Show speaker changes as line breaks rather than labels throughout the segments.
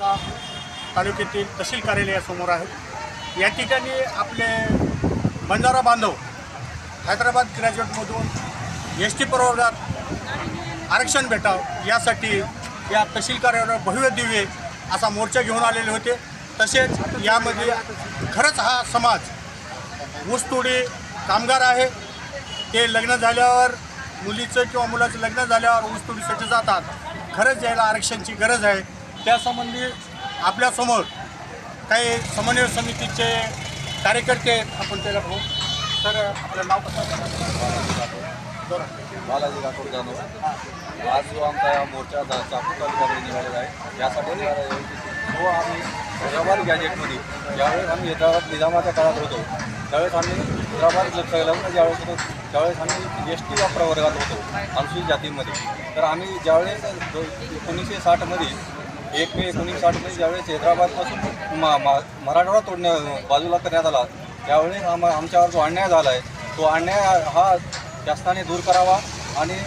तालुक्यातील तहसील कार्यालयासमोर आहे. या ठिकाणी आपले बंजारा बांधव हैदराबाद ग्रॅज्युएटमधून एस टी प्रवर्गात आरक्षण भेटावं यासाठी या तहसील कार्यालयावर भव्य दिव्य असा मोर्चा घेऊन आलेले होते. तसेच यामध्ये खरंच हा समाज ऊसतोडी कामगार आहे. ते लग्न झाल्यावर मुलीचं किंवा मुलाचं लग्न झाल्यावर ऊसतोडीसाठी जातात. खरंच यायला आरक्षणाची गरज आहे. त्यासंबंधी आपल्यासमोर काही समन्वय समितीचे कार्यकर्ते आहेत. आपण त्याला भाऊ तर आपलं नाव कसं
बालाजी राठोड जाधव. आज जो आमचा या मोर्चा जा- चाकूर तालुक्यामध्ये निघालेला आहे यासाठी जो आम्ही हैदराबाद गॅजेटमध्ये ज्यावेळेस आम्ही हैदराबाद निजामाच्या काळात होतो त्यावेळेस आम्ही हैदराबाद लग्न ज्यावेळेस होतो त्यावेळेस आम्ही एस टी प्रवर्गात होतो अनुसूचित जातीमध्ये. तर आम्ही ज्यावेळेस एकोणीसशे साठमध्ये एक मे एकोणीसशे ज्यावेळेस हैदराबादपासून मा मा मराठवाडा तोडण्या बाजूला करण्यात आला त्यावेळेस आम आमच्यावर जो अन्याय झाला आहे तो अन्याय हा शासनाने दूर करावा आणि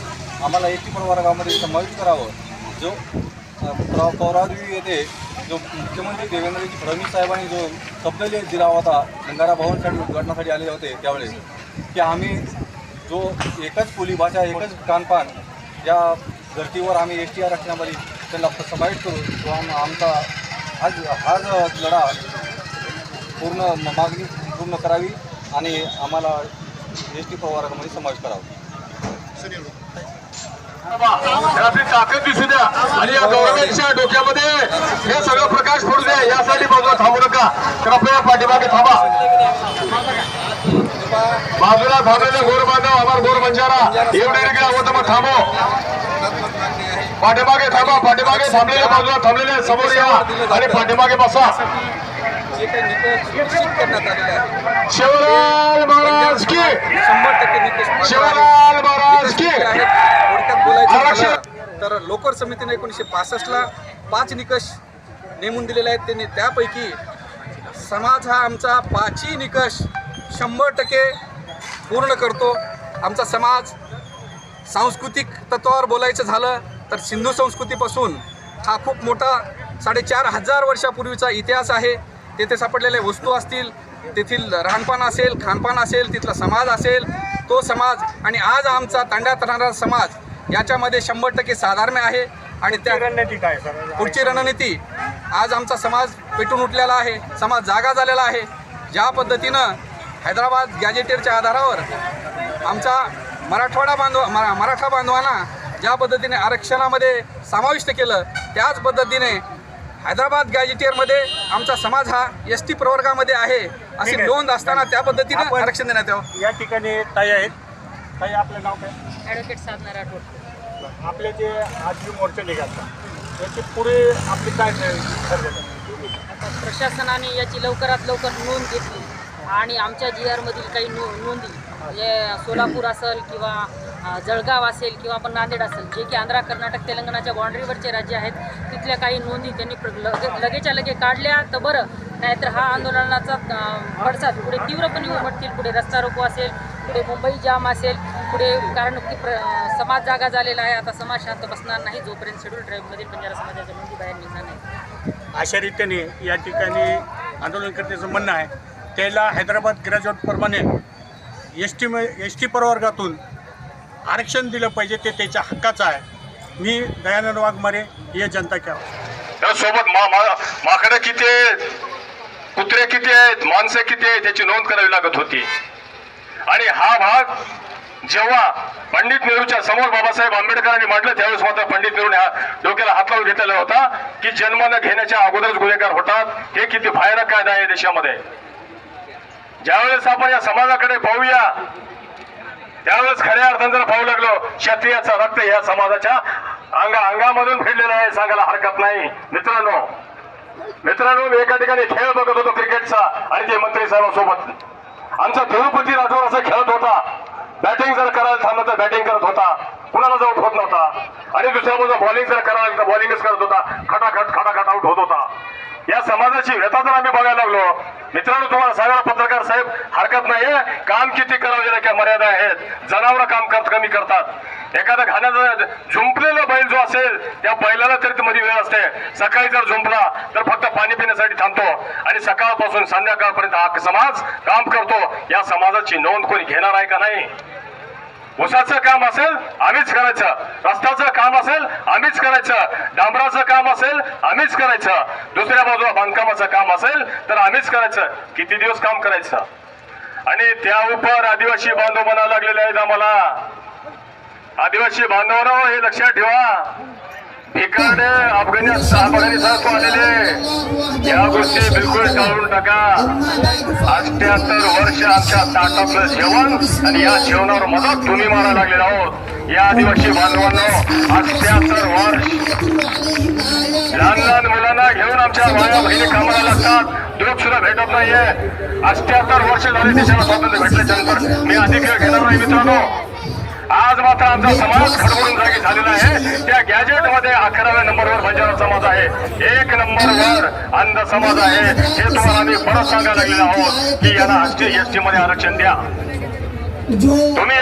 आम्हाला एस टी प्रवर्गामध्ये समाविष्ट करावं. जो अ, पौरादेवी येथे जो मुख्यमंत्री देवेंद्रजी फडणवीस साहेबांनी जो तपलेले दिला होता गंगारा भवनसाठी उद्घाटनासाठी आलेले होते त्यावेळेस की आम्ही जो एकच बोली भाषा एकच कानपान या धर्तीवर आम्ही एस टी आरक्षणामध्ये त्यांना समाविष्ट करून तो आमचा हाच हाच लढा पूर्ण मागणी पूर्ण करावी आणि आम्हाला एस टी प्रवर्गामध्ये समावेश करावा.
आपली ताकद दिसू द्या. आणि या गव्हर्नमेंटच्या डोक्यामध्ये हे सगळं प्रकाश पडू द्या. यासाठी बाजूला थांबू नका. कृपया पाठीमागे थांबा. बाजूला थांबलेले गोर बांधव आम्हाला गोर बंजारा एवढे रेगला आवडतं मग थांबव पाठीमागे थांबा पाठीमागे थांबलेल्या बाजूला थांबलेले समोर या आणि पाठीमागे बसा.
जे
शिवलाल महाराज की.
शंभर टक्के निकष
शिवलाल महाराज की.
थोडक्यात बोलायचं
आरक्षण.
तर लोकर समितीने एकोणीसशे पासष्टला पाच निकष नेमून दिलेले आहेत. त्यांनी त्यापैकी समाज हा आमचा पाचही निकष शंभर टक्के पूर्ण करतो. आमचा समाज सांस्कृतिक तत्वावर बोलायचं झालं. तर सिंधू संस्कृतीपासून हा खूप मोठा साडेचार हजार वर्षापूर्वीचा इतिहास आहे. तेथे सापडलेल्या वस्तू असतील तेथील राहणपान असेल खानपान असेल तिथला समाज असेल तो समाज आणि आज आमचा तांड्यात राहणारा समाज याच्यामध्ये शंभर टक्के साधारण आहे. आणि त्या
रणनीती काय
पुढची रणनीती आज आमचा समाज पेटून उठलेला आहे समाज जागा झालेला आहे. ज्या पद्धतीनं हैदराबाद गॅजेटेरच्या आधारावर आमचा मराठवाडा बांधव मरा मराठा बांधवांना ज्या पद्धतीने आरक्षणामध्ये समाविष्ट केलं त्याच पद्धतीने हैदराबाद गॅजेटियरमध्ये आमचा समाज हा एस टी प्रवर्गामध्ये आहे अशी. नोंद असताना त्या पद्धतीनं आरक्षण देण्यात यावं.
या ठिकाणी ताई आहेत. ताई आपलं नाव काय?
ॲडव्होकेट साधना राठोड
आपले जे आज जे मोर्चा निघाला याची पुढे आपली काय
प्रशासनाने याची लवकरात लवकर नोंद घेतली आणि आमच्या जी आरमधील काही नो नोंदी म्हणजे सोलापूर असेल किंवा जळगाव असेल किंवा आपण नांदेड असेल जे की आंध्रा कर्नाटक तेलंगणाच्या बाँड्रीवरचे राज्य आहेत तिथल्या काही नोंदी त्यांनी प्र- लगे लगेच्या लगे काढल्या तर बरं. नाहीतर हा आंदोलनाचा पडसाद पुढे तीव्रपणे उमटतील पुढे रस्ता रोको असेल पुढे मुंबई जाम असेल पुढे कारण की प्र समाज जागा झालेला आहे. आता समाज शांत बसणार नाही जोपर्यंत शेड्यूल ड्राईव्हमधील बंजारा समाजाच्या नोंदी बाहेर निघणार नाही.
अशा रीतीने या ठिकाणी आंदोलनकर्त्याचं म्हणणं आहे त्याला हैदराबाद ग्रॅज्युएटप्रमाणे एस टी एस टी प्रवर्गातून आरक्षण दिलं पाहिजे ते त्याच्या हक्काचं आहे. मी दयानंद वाघमारे हे जनता क्या
त्यासोबत मा मा- माकडं किती आहेत? कुत्रे किती आहेत? माणसं किती आहेत? याची नोंद करावी लागत होती. आणि हा भाग जेव्हा पंडित नेहरूच्या समोर बाबासाहेब आंबेडकरांनी म्हटलं त्यावेळेस मात्र पंडित नेहरू ह्या डोक्याला हात लावून घेतलेला होता की जन्म न घेण्याच्या अगोदरच गुन्हेगार होतात. हे किती भयानक कायदा आहे देशामध्ये. ज्यावेळेस आपण या समाजाकडे पाहूया त्यावेळेस खऱ्या अर्थानं जर पाहू लागलो क्षत्रियाचं रक्त या समाजाच्या अंगा अंगामधून फिरलेलं आहे सांगायला हरकत नाही. मित्रांनो मित्रांनो मी एका ठिकाणी खेळ बघत होतो क्रिकेटचा आणि ते मंत्री साहेबांसोबत. आमचा तिरुपती राठोड असं खेळत होता. बॅटिंग जर करायला थांबलं तर बॅटिंग करत होता. कुणाला आउट होत नव्हता. आणि दुसऱ्या बाजूला बॉलिंग जर करायला तर बॉलिंगच करत होता. खटाखट खटाखट आउट होत होता. या समाजाची व्यथा जर आम्ही मित्रांनो तुम्हाला सांगायला पत्रकार साहेब हरकत नाहीये. काम किती करावं काय मर्यादा आहेत? जनावर काम करत कमी करतात. एखादा घाण्याचा झुंपलेला बैल जो असेल त्या बैलाला तरी मध्ये वेळ असते. सकाळी जर झुंपला तर फक्त पाणी पिण्यासाठी थांबतो. आणि सकाळपासून संध्याकाळपर्यंत हा समाज काम करतो. या समाजाची नोंद कोणी घेणार आहे का नाही? उसाचं काम असेल आम्हीच करायचं. रस्त्याचं असेल आम्हीच करायचं. डांबराचं काम असेल आम्हीच करायचं. दुसऱ्या बाजूला बांधकामाचं काम असेल तर आम्हीच करायचं. किती दिवस काम करायचं? आणि त्या उपर आदिवासी बांधव म्हणायला लागलेले आहेत आम्हाला. आदिवासी बांधवांना हे लक्षात ठेवा. ठिकाणे अफगाणिस्तान अफगाणिस्तान आलेले या गोष्टी बिलकुल टाळून टाका. अठ्याहत्तर वर्ष आमच्या ताटातलं जेवण आणि या जेवणावर मदत तुम्ही मारायला लागलेला आहोत. या आदिवासी बांधवांनो अठ्याहत्तर वर्ष लहान लहान मुलांना घेऊन आमच्या माया बहिणी कामाला लागतात. दुःख सुद्धा भेटत नाहीये. अठ्याहत्तर वर्ष झाले देशाला स्वातंत्र्य भेटल्याच्या नंतर मी अधिक वेळ घेणार नाही मित्रांनो. आज मात्र आमचा समाज खडबडून जागी झालेला आहे. त्या गॅजेटमध्ये अकराव्या नंबरवर बंजारा समाज आहे. एक नंबरवर अंध समाज आहे. हे तुम्हाला आम्ही परत सांगायला लागलेलो आहोत की यांना एस टी मध्ये आरक्षण द्या. तुम्ही